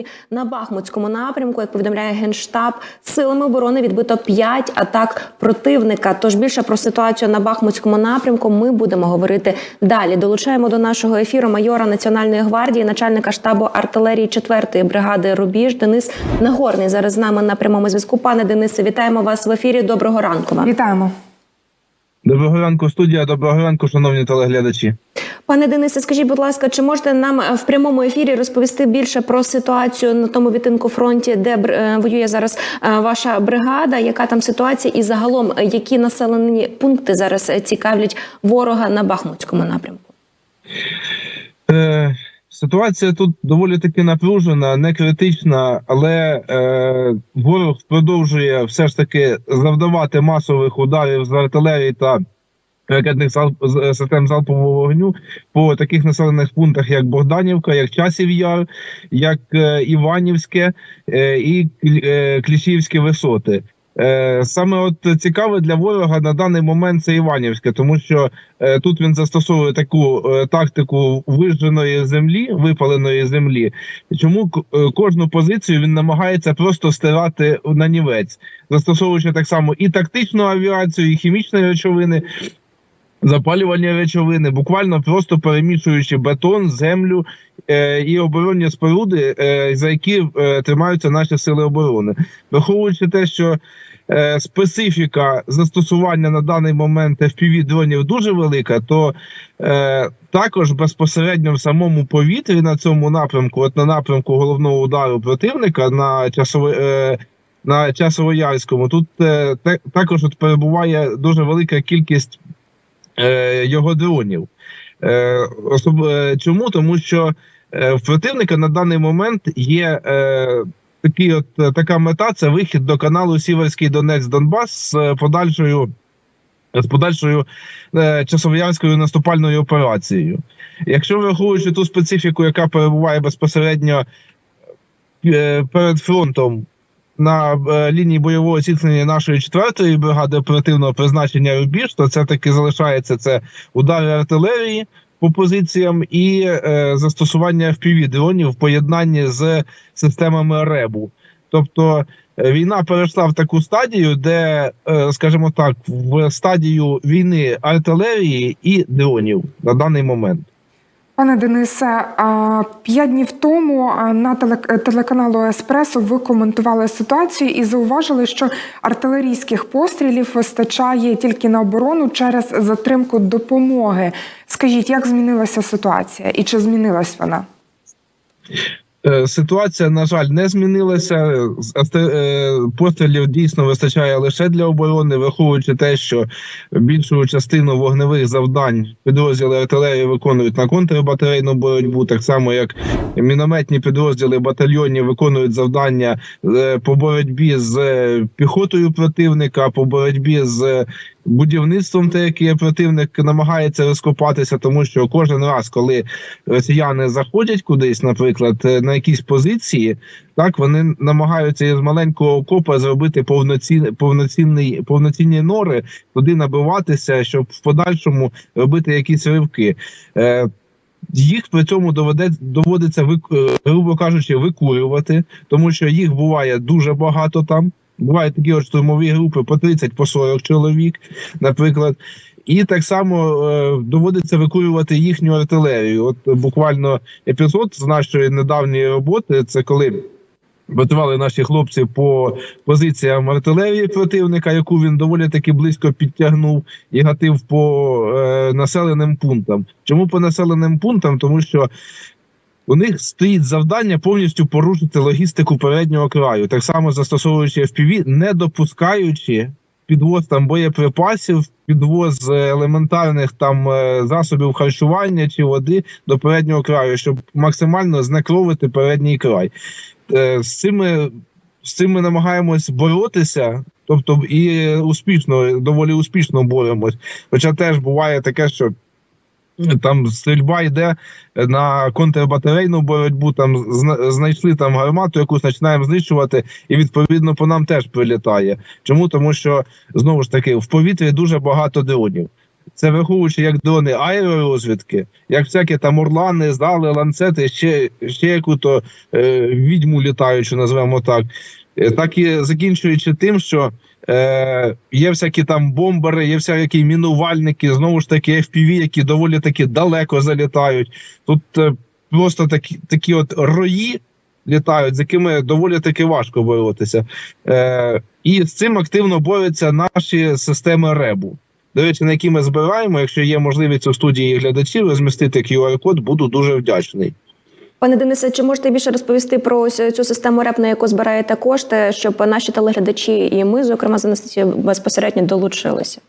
І на Бахмутському напрямку, як повідомляє генштаб, силами оборони відбито 5 атак противника. Тож більше про ситуацію на Бахмутському напрямку ми будемо говорити далі. Долучаємо до нашого ефіру майора Національної гвардії, начальника штабу артилерії 4-ї бригади Рубіж Денис Нагорний. Зараз з нами на прямому зв'язку. Пане Денисе, вітаємо вас в ефірі. Доброго ранку вам. Вітаємо. Доброго ранку, студія. Доброго ранку, шановні телеглядачі. Пане Денисе, скажіть, будь ласка, чи можете нам е, в прямому ефірі розповісти більше про ситуацію на тому відтинку фронті, де е, воює зараз е, ваша бригада? Яка там ситуація, і загалом які населені пункти зараз цікавлять ворога на Бахмутському напрямку? Е, ситуація тут доволі таки напружена, не критична, але е, ворог продовжує все ж таки завдавати масових ударів з артилерії та ракетних зал- з- систем залпового вогню по таких населених пунктах, як Богданівка, як Часів Яр, як е, Іванівське е, і Клі- е, Кліщівські висоти. Е, Саме от цікаве для ворога на даний момент це Іванівське, тому що е, тут він застосовує таку е, тактику вижженої землі, випаленої землі. Чому е, кожну позицію він намагається просто стирати на нівець, застосовуючи так само і тактичну авіацію, і хімічні речовини. Запалювальні речовини, буквально просто перемішуючи бетон, землю е, і оборонні споруди, е, за які е, тримаються наші сили оборони, враховуючи те, що е, специфіка застосування на даний момент fpv дронів дуже велика, то е, також безпосередньо в самому повітрі на цьому напрямку, от на напрямку головного удару противника на часове. Е, на часово-ярському тут е, також от перебуває дуже велика кількість його дронів. Е, е, Чому? Тому що е, в противника на даний момент є е, такий от, е, така мета це вихід до каналу Сіверський Донець Донбас з е, подальшою. З подальшою е, часовоярською наступальною операцією. Якщо враховуючи ту специфіку, яка перебуває безпосередньо е, перед фронтом на е, лінії бойового зіткнення нашої четвертої бригади оперативного призначення Рубіж, то це таки залишається це удари артилерії по позиціям і е, застосування fpv дронів в поєднанні з системами РЕБу. Тобто е, війна перейшла в таку стадію, де, е, скажімо так, в стадію війни артилерії і дронів на даний момент. Пане Денисе, п'ять днів тому на теле- телеканалу Еспресо ви коментували ситуацію і зауважили, що артилерійських пострілів вистачає тільки на оборону через затримку допомоги. Скажіть, як змінилася ситуація і чи змінилась вона? Е, Ситуація, на жаль, не змінилася. Е, Пострілів дійсно вистачає лише для оборони, враховуючи те, що більшу частину вогневих завдань підрозділи артилерії виконують на контрбатарейну боротьбу, так само як мінометні підрозділи батальйонів виконують завдання е, по боротьбі з піхотою противника, по боротьбі з будівництвом, те, яке противник намагається розкопатися, тому що кожен раз, коли росіяни заходять кудись, наприклад, е, на якісь позиції, так вони намагаються із маленького окопа зробити повноцінний повноцінний повноцінні нори, туди набиватися, щоб в подальшому робити якісь ривки. Е, їх при цьому доведе, доводиться е, грубо кажучи, викурювати, тому що їх буває дуже багато там. Бувають такі от штурмові групи по 30 по 40 чоловік, наприклад. І так само е, доводиться викурювати їхню артилерію. От буквально епізод з нашої недавньої роботи це коли працювали наші хлопці по позиціям артилерії противника, яку він доволі таки близько підтягнув і гатив по е, населеним пунктам. Чому по населеним пунктам? Тому що у них стоїть завдання повністю порушити логістику переднього краю, так само застосовуючи FPV, не допускаючи підвоз там боєприпасів, підвоз е, елементарних там е, засобів харчування чи води до переднього краю, щоб максимально знекровити передній край. Е, З цими з цим ми намагаємось боротися, тобто і успішно, доволі успішно боремось. Хоча теж буває таке, що там стрільба йде на контрбатарейну боротьбу. Там зна- знайшли там гармату, якусь починаємо знищувати, і відповідно по нам теж прилітає. Чому? Тому що знову ж таки в повітрі дуже багато дронів. Це враховуючи як дрони аеророзвідки, як всякі там орлани, зали, ланцети, ще, ще яку-то е, відьму літаючу, назвемо так. Е, Так і закінчуючи тим, що е, є всякі там бомбери, є всякі мінувальники, знову ж таки FPV, які доволі таки далеко залітають. Тут е, просто такі, такі от рої літають, з якими доволі таки важко боротися. Е, і з цим активно борються наші системи РЕБу. До речі, на які ми збираємо. Якщо є можливість у студії глядачів розмістити QR-код, буду дуже вдячний. Пане Денисе, чи можете більше розповісти про ось цю систему РЕП, на яку збираєте кошти, щоб наші телеглядачі і ми, зокрема, з Анастасією, безпосередньо долучилися?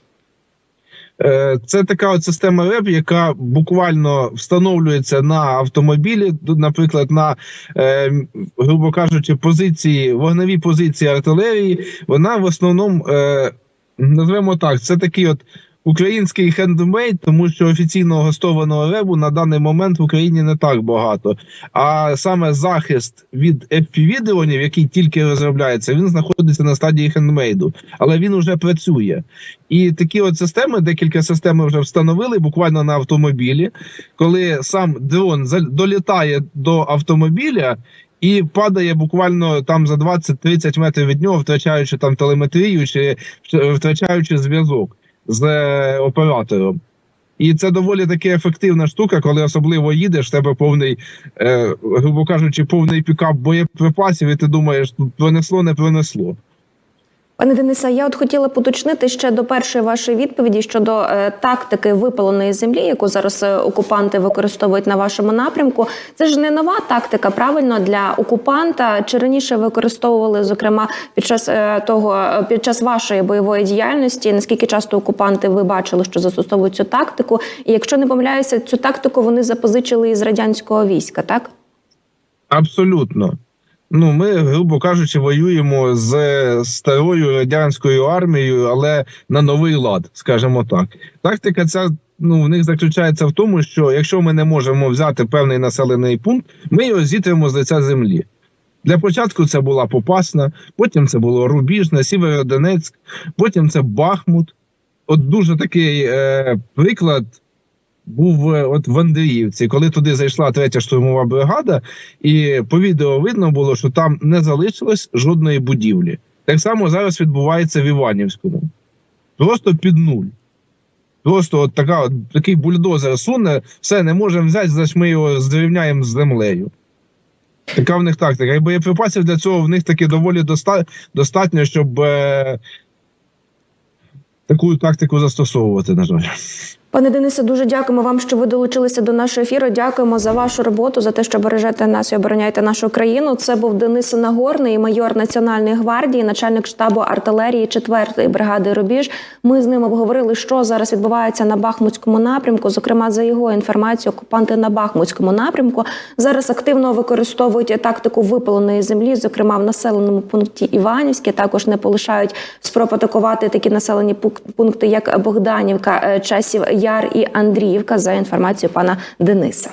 Е, Це така от система РЕП, яка буквально встановлюється на автомобілі, наприклад, на, е, грубо кажучи, позиції, вогневі позиції артилерії. Вона в основному, е, назвемо так, це такий от. Український хендмейд, тому що офіційного гостованого ребу на даний момент в Україні не так багато. А саме захист від fpv дронів, який тільки розробляється, він знаходиться на стадії хендмейду, але він уже працює. І такі от системи, декілька систем вже встановили буквально на автомобілі, коли сам дрон долітає до автомобіля. І падає буквально там за 20-30 метрів від нього, втрачаючи там телеметрію чи втрачаючи зв'язок з е, оператором. І це доволі таки ефективна штука, коли особливо їдеш, в тебе повний, е, грубо кажучи, повний пікап боєприпасів, і ти думаєш, тут пронесло, не пронесло. Пане Денисе, я от хотіла поточнити ще до першої вашої відповіді щодо е, тактики випаленої землі, яку зараз е, окупанти використовують на вашому напрямку. Це ж не нова тактика, правильно для окупанта. Чи раніше використовували, зокрема, під час е, того, під час вашої бойової діяльності? Наскільки часто окупанти ви бачили, що застосовують цю тактику? І якщо не помиляюся, цю тактику вони запозичили із радянського війська, так? Абсолютно. Ну, ми, грубо кажучи, воюємо з старою радянською армією, але на новий лад, скажімо так. Тактика ця ну, в них заключається в тому, що якщо ми не можемо взяти певний населений пункт, ми його зітримо з лиця землі. Для початку це була Попасна, потім це було Рубіжне, Сєвєродонецьк, потім це Бахмут. От дуже такий е, приклад був е, от в Андріївці, коли туди зайшла третя штурмова бригада, і по відео видно було, що там не залишилось жодної будівлі. Так само зараз відбувається в Іванівському. Просто під нуль. Просто от така, от, такий бульдозер суне, все не можемо взяти, значить ми його зрівняємо з землею. Така в них тактика. І боєприпасів для цього в них таки доволі доста- достатньо, щоб е- таку тактику застосовувати, на жаль. Пане Денисе, дуже дякуємо вам, що ви долучилися до нашого ефіру. Дякуємо за вашу роботу, за те, що бережете нас і обороняєте нашу країну. Це був Денис Нагорний, майор Національної гвардії, начальник штабу артилерії 4-ї бригади Рубіж. Ми з ним обговорили, що зараз відбувається на Бахмутському напрямку. Зокрема, за його інформацією, окупанти на Бахмутському напрямку зараз активно використовують тактику випаленої землі, зокрема в населеному пункті Іванівське. Також не полишають спроб атакувати такі населені пунк- пункти, як Богданівка, е, Часів Яр і Андріївка, за інформацією пана Дениса.